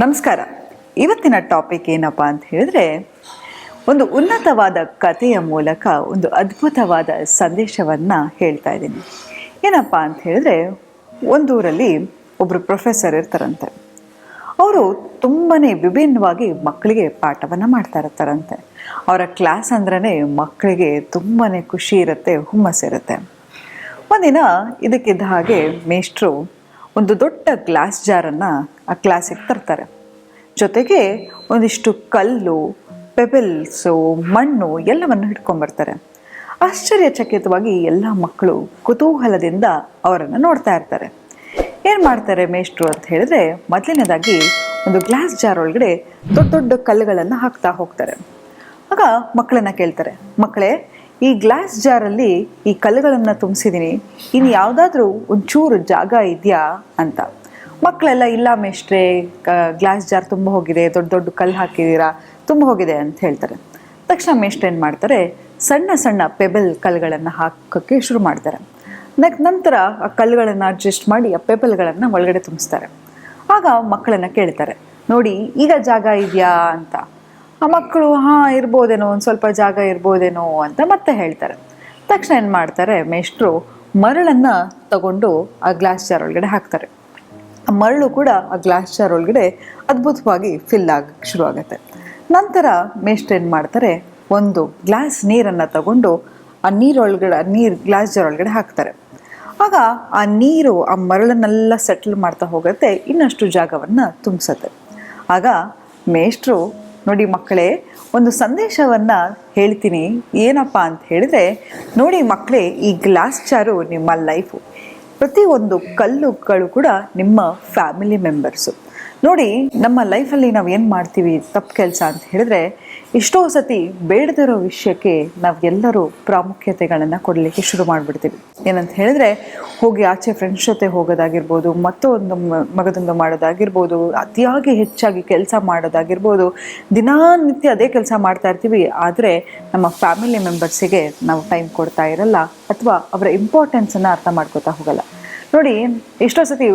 ನಮಸ್ಕಾರ. ಇವತ್ತಿನ ಟಾಪಿಕ್ ಏನಪ್ಪ ಅಂತ ಹೇಳಿದ್ರೆ, ಒಂದು ಉನ್ನತವಾದ ಕಥೆಯ ಮೂಲಕ ಒಂದು ಅದ್ಭುತವಾದ ಸಂದೇಶವನ್ನು ಹೇಳ್ತಾ ಇದ್ದೀನಿ. ಏನಪ್ಪ ಅಂತ ಹೇಳಿದ್ರೆ, ಒಂದೂರಲ್ಲಿ ಒಬ್ಬರು ಪ್ರೊಫೆಸರ್ ಇರ್ತಾರಂತೆ. ಅವರು ತುಂಬಾ ವಿಭಿನ್ನವಾಗಿ ಮಕ್ಕಳಿಗೆ ಪಾಠವನ್ನು ಮಾಡ್ತಾ ಇರ್ತಾರಂತೆ. ಅವರ ಕ್ಲಾಸ್ ಅಂದ್ರೆ ಮಕ್ಕಳಿಗೆ ತುಂಬಾ ಖುಷಿ ಇರುತ್ತೆ ಹುಮ್ಮಸ್ಸಿರುತ್ತೆ ಒಂದಿನ ಇದಕ್ಕಿದ್ದ ಹಾಗೆ ಮೇಷ್ಟ್ರು ಒಂದು ದೊಡ್ಡ ಗ್ಲಾಸ್ ಜಾರನ್ನು ಆ ಕ್ಲಾಸಿಗೆ ತರ್ತಾರೆ. ಜೊತೆಗೆ ಒಂದಿಷ್ಟು ಕಲ್ಲು, ಪೆಬಲ್ಸು, ಮಣ್ಣು ಎಲ್ಲವನ್ನು ಹಿಡ್ಕೊಂಬರ್ತಾರೆ ಆಶ್ಚರ್ಯಚಕಿತವಾಗಿ ಎಲ್ಲ ಮಕ್ಕಳು ಕುತೂಹಲದಿಂದ ಅವರನ್ನು ನೋಡ್ತಾ ಇರ್ತಾರೆ. ಏನು ಮಾಡ್ತಾರೆ ಮೇಷ್ಟ್ರು ಅಂತ ಹೇಳಿದ್ರೆ, ಮೊದಲನೇದಾಗಿ ಒಂದು ಗ್ಲಾಸ್ ಜಾರ್ ಒಳಗಡೆ ದೊಡ್ಡ ದೊಡ್ಡ ಕಲ್ಲುಗಳನ್ನು ಹಾಕ್ತಾ ಹೋಗ್ತಾರೆ. ಆಗ ಮಕ್ಕಳನ್ನ ಕೇಳ್ತಾರೆ, ಮಕ್ಕಳೇ ಈ ಗ್ಲಾಸ್ ಜಾರಲ್ಲಿ ಈ ಕಲ್ಲುಗಳನ್ನು ತುಂಬಿಸಿದ್ದೀನಿ ಇನ್ನು ಯಾವುದಾದ್ರೂ ಒಂಚೂರು ಜಾಗ ಇದೆಯಾ ಅಂತ. ಮಕ್ಕಳೆಲ್ಲ ಇಲ್ಲ ಮೇಷ್ಟ್ರೆ ಗ್ಲಾಸ್ ಜಾರ್ ತುಂಬ ಹೋಗಿದೆ, ದೊಡ್ಡ ದೊಡ್ಡ ಕಲ್ಲು ಹಾಕಿದ್ದೀರಾ ತುಂಬ ಹೋಗಿದೆ ಅಂತ ಹೇಳ್ತಾರೆ. ತಕ್ಷಣ ಮೇಷ್ಟ್ರು ಏನು ಮಾಡ್ತಾರೆ, ಸಣ್ಣ ಸಣ್ಣ ಪೆಬಲ್ ಕಲ್ಲುಗಳನ್ನು ಹಾಕೋಕ್ಕೆ ಶುರು ಮಾಡ್ತಾರೆ. ನಂತರ ಆ ಕಲ್ಲುಗಳನ್ನು ಅಡ್ಜಸ್ಟ್ ಮಾಡಿ ಆ ಪೆಬಲ್ಗಳನ್ನು ಒಳಗಡೆ ತುಂಬಿಸ್ತಾರೆ. ಆಗ ಮಕ್ಕಳನ್ನು ಕೇಳ್ತಾರೆ, ನೋಡಿ, ಈಗ ಜಾಗ ಇದೆಯಾ? ಅಂತ. ಆ ಮಕ್ಕಳು, ಹಾಂ, ಇರ್ಬೋದೇನೋ, ಒಂದು ಸ್ವಲ್ಪ ಜಾಗ ಇರ್ಬೋದೇನೋ ಅಂತ ಮತ್ತೆ ಹೇಳ್ತಾರೆ. ತಕ್ಷಣ ಏನು ಮಾಡ್ತಾರೆ, ಮೇಷ್ಟ್ರು ಮರಳನ್ನು ತಗೊಂಡು ಆ ಗ್ಲಾಸ್ ಜಾರ್ ಒಳಗಡೆ ಹಾಕ್ತಾರೆ. ಆ ಮರಳು ಕೂಡ ಆ ಗ್ಲಾಸ್ ಜಾರ್ ಒಳಗಡೆ ಅದ್ಭುತವಾಗಿ ಫಿಲ್ ಆಗಕ್ಕೆ ಶುರು ಆಗುತ್ತೆ. ನಂತರ ಮೇಷ್ಟ್ರು ಏನು ಮಾಡ್ತಾರೆ, ಒಂದು ಗ್ಲಾಸ್ ನೀರನ್ನು ತಗೊಂಡು ಆ ನೀರೊಳಗಡೆ ನೀರು ಗ್ಲಾಸ್ ಜಾರ್ ಒಳಗಡೆ ಹಾಕ್ತಾರೆ. ಆಗ ಆ ನೀರು, ಆ ಮರಳನ್ನೆಲ್ಲ ಸೆಟ್ಲ್ ಮಾಡ್ತಾ ಹೋಗುತ್ತೆ, ಇನ್ನಷ್ಟು ಜಾಗವನ್ನು ತುಂಬಿಸುತ್ತೆ. ಆಗ ಮೇಷ್ಟ್ರು ನೋಡಿ ಮಕ್ಕಳೇ, ಒಂದು ಸಂದೇಶವನ್ನು ಹೇಳ್ತೀನಿ. ಏನಪ್ಪ ಅಂತ ಹೇಳಿದ್ರೆ, ನೋಡಿ ಮಕ್ಕಳೇ, ಈ ಗ್ಲಾಸ್ ಚಾರು ನಿಮ್ಮ ಲೈಫು. ಪ್ರತಿಯೊಂದು ಕಲ್ಲುಗಳು ಕೂಡ ನಿಮ್ಮ ಫ್ಯಾಮಿಲಿ ಮೆಂಬರ್ಸು. ನೋಡಿ, ನಮ್ಮ ಲೈಫಲ್ಲಿ ನಾವು ಏನು ಮಾಡ್ತೀವಿ? ತಪ್ಪು ಕೆಲಸ ಅಂತ ಹೇಳಿದ್ರೆ, ಎಷ್ಟೋ ಸತಿ ಬೇಡದಿರೋ ವಿಷಯಕ್ಕೆ ನಾವು ಎಲ್ಲರೂ ಪ್ರಾಮುಖ್ಯತೆಗಳನ್ನು ಕೊಡಲಿಕ್ಕೆ ಶುರು ಮಾಡಿಬಿಡ್ತೀವಿ. ಏನಂತ ಹೇಳಿದ್ರೆ, ಹೋಗಿ ಆಚೆ ಫ್ರೆಂಡ್ಸ್ ಜೊತೆ ಹೋಗೋದಾಗಿರ್ಬೋದು, ಮತ್ತೊಂದು ಮಗದೊಂದು ಮಾಡೋದಾಗಿರ್ಬೋದು, ಅತಿಯಾಗಿ ಹೆಚ್ಚಾಗಿ ಕೆಲಸ ಮಾಡೋದಾಗಿರ್ಬೋದು, ದಿನಾನಿತ್ಯ ಅದೇ ಕೆಲಸ ಮಾಡ್ತಾ ಇರ್ತೀವಿ. ಆದರೆ, ನಮ್ಮ ಫ್ಯಾಮಿಲಿ ಮೆಂಬರ್ಸಿಗೆ ನಾವು ಟೈಮ್ ಕೊಡ್ತಾ ಇರಲ್ಲ, ಅಥವಾ ಅವರ ಇಂಪಾರ್ಟೆನ್ಸನ್ನು ಅರ್ಥ ಮಾಡ್ಕೋತಾ ಹೋಗಲ್ಲ. ನೋಡಿ, ಎಷ್ಟೋ ಸತಿ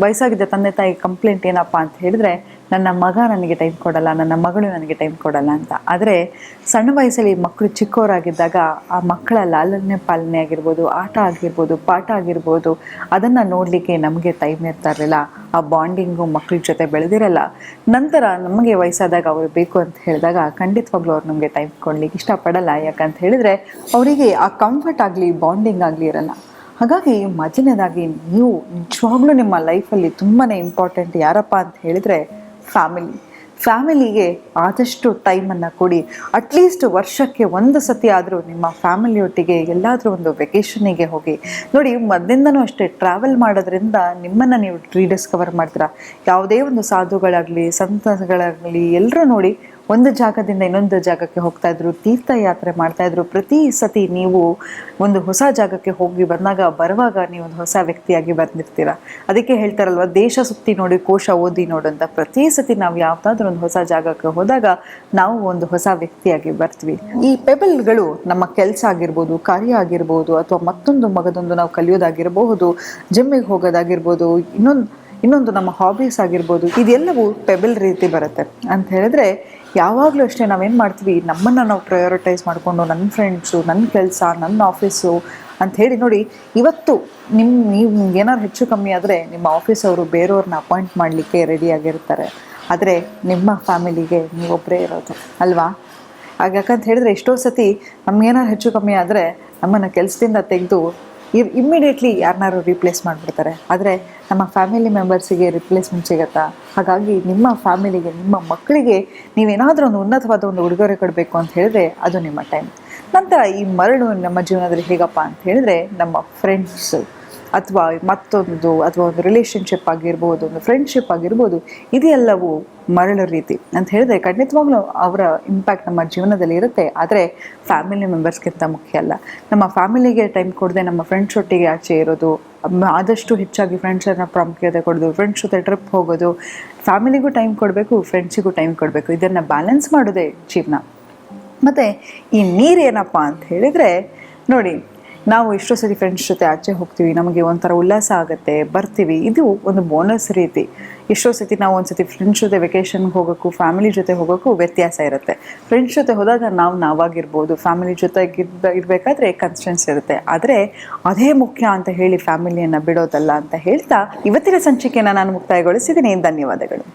ವಯಸ್ಸಾಗಿದ್ದ ತಂದೆ ತಾಯಿ ಕಂಪ್ಲೇಂಟ್ ಏನಪ್ಪ ಅಂತ ಹೇಳಿದ್ರೆ, ನನ್ನ ಮಗ ನನಗೆ ಟೈಮ್ ಕೊಡಲ್ಲ, ನನ್ನ ಮಗಳು ನನಗೆ ಟೈಮ್ ಕೊಡಲ್ಲ ಅಂತ. ಆದರೆ, ಸಣ್ಣ ವಯಸ್ಸಲ್ಲಿ ಮಕ್ಕಳು ಚಿಕ್ಕವರಾಗಿದ್ದಾಗ ಆ ಮಕ್ಕಳ ಲಾಲನೆ ಪಾಲನೆ ಆಗಿರ್ಬೋದು, ಆಟ ಆಗಿರ್ಬೋದು, ಪಾಠ ಆಗಿರ್ಬೋದು, ಅದನ್ನು ನೋಡಲಿಕ್ಕೆ ನಮಗೆ ಟೈಮ್ ಇರ್ತಾ ಇರಲಿಲ್ಲ. ಆ ಬಾಂಡಿಂಗು ಮಕ್ಕಳ ಜೊತೆ ಬೆಳೆದಿರಲ್ಲ. ನಂತರ ನಮಗೆ ವಯಸ್ಸಾದಾಗ ಅವರು ಬೇಕು ಅಂತ ಹೇಳಿದಾಗ ಖಂಡಿತವಾಗ್ಲೂ ಅವ್ರು ನಮಗೆ ಟೈಮ್ ಕೊಡ್ಲಿಕ್ಕೆ ಇಷ್ಟಪಡಲ್ಲ. ಯಾಕಂತ ಹೇಳಿದ್ರೆ, ಅವರಿಗೆ ಆ ಕಂಫರ್ಟ್ ಆಗಲಿ ಬಾಂಡಿಂಗ್ ಆಗಲಿ ಇರಲ್ಲ. ಹಾಗಾಗಿ ಮೊದಲನೇದಾಗಿ ನೀವು ನಿಜವಾಗ್ಲೂ ನಿಮ್ಮ ಲೈಫಲ್ಲಿ ತುಂಬಾ ಇಂಪಾರ್ಟೆಂಟ್ ಯಾರಪ್ಪ ಅಂತ ಹೇಳಿದರೆ ಫ್ಯಾಮಿಲಿ ಫ್ಯಾಮಿಲಿಗೆ ಆದಷ್ಟು ಟೈಮನ್ನು ಕೊಡಿ. ಅಟ್ಲೀಸ್ಟ್ ವರ್ಷಕ್ಕೆ ಒಂದು ಸತಿ ಆದರೂ ನಿಮ್ಮ ಫ್ಯಾಮಿಲಿಯೊಟ್ಟಿಗೆ ಎಲ್ಲಾದರೂ ಒಂದು ವೆಕೇಷನಿಗೆ ಹೋಗಿ. ನೋಡಿ, ಮೊದಲಿಂದನೂ ಅಷ್ಟೇ ಟ್ರಾವೆಲ್ ಮಾಡೋದ್ರಿಂದ ನಿಮ್ಮನ್ನು ನೀವು ರೀಡಿಸ್ಕವರ್ ಮಾಡ್ತೀರಾ? ಯಾವುದೇ ಒಂದು ಸಾಧುಗಳಾಗಲಿ ಸಂತಗಳಾಗಲಿ ಎಲ್ಲರೂ ನೋಡಿ ಒಂದು ಜಾಗದಿಂದ ಇನ್ನೊಂದು ಜಾಗಕ್ಕೆ ಹೋಗ್ತಾ ಇದ್ರು, ತೀರ್ಥಯಾತ್ರೆ ಮಾಡ್ತಾ ಇದ್ರು, ಪ್ರತಿ ಸತಿ ನೀವು ಒಂದು ಹೊಸ ಜಾಗಕ್ಕೆ ಹೋಗಿ ಬಂದಾಗ, ಬರುವಾಗ ನೀವು ಒಂದು ಹೊಸ ವ್ಯಕ್ತಿಯಾಗಿ ಬಂದಿರ್ತೀರ. ಅದಕ್ಕೆ ಹೇಳ್ತಾರಲ್ವ, ದೇಶ ಸುತ್ತಿ ನೋಡಿ, ಕೋಶ ಓದಿ ನೋಡು ಅಂತ. ಪ್ರತಿ ಸತಿ ನಾವು ಯಾವುದಾದ್ರೂ ಒಂದು ಹೊಸ ಜಾಗಕ್ಕೆ ಹೋದಾಗ ನಾವು ಒಂದು ಹೊಸ ವ್ಯಕ್ತಿಯಾಗಿ ಬರ್ತೀವಿ. ಈ ಪೆಬಲ್ಗಳು ನಮ್ಮ ಕೆಲಸ ಆಗಿರ್ಬೋದು, ಕಾರ್ಯ ಆಗಿರ್ಬೋದು, ಅಥವಾ ಮತ್ತೊಂದು ಮಗದೊಂದು ನಾವು ಕಲಿಯೋದಾಗಿರಬಹುದು, ಜಿಮ್ಮಿಗೆ ಹೋಗೋದಾಗಿರ್ಬೋದು, ಇನ್ನೊಂದು ಇನ್ನೊಂದು ನಮ್ಮ ಹಾಬೀಸ್ ಆಗಿರ್ಬೋದು, ಇದೆಲ್ಲವೂ ಪೆಬಲ್ ರೀತಿ ಬರುತ್ತೆ. ಅಂತ ಹೇಳಿದ್ರೆ ಯಾವಾಗಲೂ ಅಷ್ಟೇ ನಾವೇನು ಮಾಡ್ತೀವಿ, ನಮ್ಮನ್ನು ನಾವು ಪ್ರಯಾರಿಟೈಸ್ ಮಾಡಿಕೊಂಡು ನನ್ನ ಫ್ರೆಂಡ್ಸು ನನ್ನ ಕೆಲಸ ನನ್ನ ಆಫೀಸು ಅಂತ ಹೇಳಿ ನೋಡಿ, ಇವತ್ತು ನಿಮ್ಮ ನೀವು ಏನಾದ್ರು ಹೆಚ್ಚು ಕಮ್ಮಿ ಆದರೆ ನಿಮ್ಮ ಆಫೀಸ್ ಅವರು ಬೇರೆಯವ್ರನ್ನ ಅಪಾಯಿಂಟ್ ಮಾಡಲಿಕ್ಕೆ ರೆಡಿಯಾಗಿರ್ತಾರೆ ಆದರೆ ನಿಮ್ಮ ಫ್ಯಾಮಿಲಿಗೆ ನೀವೊಬ್ಬರೇ ಇರೋದು, ಅಲ್ವಾ? ಯಾಕಂತ ಹೇಳಿದ್ರೆ ಎಷ್ಟೋ ಸತಿ ನಮ್ಗೇನಾದ್ರು ಹೆಚ್ಚು ಕಮ್ಮಿ ಆದರೆ ನಮ್ಮನ್ನು ಕೆಲಸದಿಂದ ತೆಗೆದು ಇವ್ ಇಮ್ಮಿಡಿಯೇಟ್ಲಿ ಯಾರನ್ನಾರು ರಿಪ್ಲೇಸ್ ಮಾಡಿಬಿಡ್ತಾರೆ. ಆದರೆ ನಮ್ಮ ಫ್ಯಾಮಿಲಿ ಮೆಂಬರ್ಸಿಗೆ ರಿಪ್ಲೇಸ್ಮೆಂಟ್ ಸಿಗತ್ತಾ? ಹಾಗಾಗಿ ನಿಮ್ಮ ಫ್ಯಾಮಿಲಿಗೆ ನಿಮ್ಮ ಮಕ್ಕಳಿಗೆ ನೀವೇನಾದರೂ ಒಂದು ಉನ್ನತವಾದ ಒಂದು ಉಡುಗೊರೆ ಕೊಡಬೇಕು ಅಂತ ಹೇಳಿದ್ರೆ ಅದು ನಿಮ್ಮ ಟೈಮ್ ನಂತರ ಈ ಮರಳು ನಮ್ಮ ಜೀವನದಲ್ಲಿ ಹೇಗಪ್ಪ ಅಂತ ಹೇಳಿದ್ರೆ ನಮ್ಮ ಫ್ರೆಂಡ್ಸು ಅಥವಾ ಮತ್ತೊಂದು ಅಥವಾ ಒಂದು ರಿಲೇಷನ್ಶಿಪ್ ಆಗಿರ್ಬೋದು, ಒಂದು ಫ್ರೆಂಡ್ಶಿಪ್ ಆಗಿರ್ಬೋದು ಇದೆಲ್ಲವೂ ಮರಳ ರೀತಿ ಅಂತ ಹೇಳಿದ್ರೆ ಖಂಡಿತವಾಗ್ಲೂ ಅವರ ಇಂಪ್ಯಾಕ್ಟ್ ನಮ್ಮ ಜೀವನದಲ್ಲಿ ಇರುತ್ತೆ. ಆದರೆ ಫ್ಯಾಮಿಲಿ ಮೆಂಬರ್ಸ್ಗಿಂತ ಮುಖ್ಯ ಅಲ್ಲ. ನಮ್ಮ ಫ್ಯಾಮಿಲಿಗೆ ಟೈಮ್ ಕೊಡದೆ ನಮ್ಮ ಫ್ರೆಂಡ್ಸ್ ಒಟ್ಟಿಗೆ ಆಚೆ ಇರೋದು ಆದಷ್ಟು ಹೆಚ್ಚಾಗಿ ಫ್ರೆಂಡ್ಸನ್ನು ಪ್ರಾಮುಖ್ಯತೆ ಕೊಡೋದು ಫ್ರೆಂಡ್ಸ್ ಜೊತೆ ಟ್ರಿಪ್ ಹೋಗೋದು ಫ್ಯಾಮಿಲಿಗೂ ಟೈಮ್ ಕೊಡಬೇಕು ಫ್ರೆಂಡ್ಸಿಗೂ ಟೈಮ್ ಕೊಡಬೇಕು. ಇದನ್ನು ಬ್ಯಾಲೆನ್ಸ್ ಮಾಡೋದೇ ಜೀವನ. ಮತ್ತು ಈ ನೀರು ಏನಪ್ಪ ಅಂತ ಹೇಳಿದರೆ, ನೋಡಿ ನಾವು ಎಷ್ಟೋ ಸರಿ ಫ್ರೆಂಡ್ಸ್ ಜೊತೆ ಆಚೆ ಹೋಗ್ತೀವಿ, ನಮಗೆ ಒಂಥರ ಉಲ್ಲಾಸ ಆಗುತ್ತೆ, ಬರ್ತೀವಿ, ಇದು ಒಂದು ಬೋನಸ್ ರೀತಿ. ಎಷ್ಟೋ ಸತಿ ನಾವು ಒಂದ್ಸತಿ ಫ್ರೆಂಡ್ಸ್ ಜೊತೆ ವೆಕೇಷನ್ಗೆ ಹೋಗೋಕ್ಕೂ ಫ್ಯಾಮಿಲಿ ಜೊತೆ ಹೋಗೋಕ್ಕೂ ವ್ಯತ್ಯಾಸ ಇರುತ್ತೆ. ಫ್ರೆಂಡ್ಸ್ ಜೊತೆ ಹೋದಾಗ ನಾವು ನಾವಾಗಿರ್ಬೋದು ಫ್ಯಾಮಿಲಿ ಜೊತೆ ಇರಬೇಕಾದ್ರೆ ಕನ್ಸ್ಟೆನ್ಸ್ ಇರುತ್ತೆ. ಆದರೆ ಅದೇ ಮುಖ್ಯ ಅಂತ ಹೇಳಿ ಫ್ಯಾಮಿಲಿಯನ್ನು ಬಿಡೋದಲ್ಲ ಅಂತ ಹೇಳ್ತಾ ಇವತ್ತಿನ ಸಂಚಿಕೆಯನ್ನು ನಾನು ಮುಕ್ತಾಯಗೊಳಿಸಿದ್ದೀನಿ ಧನ್ಯವಾದಗಳು.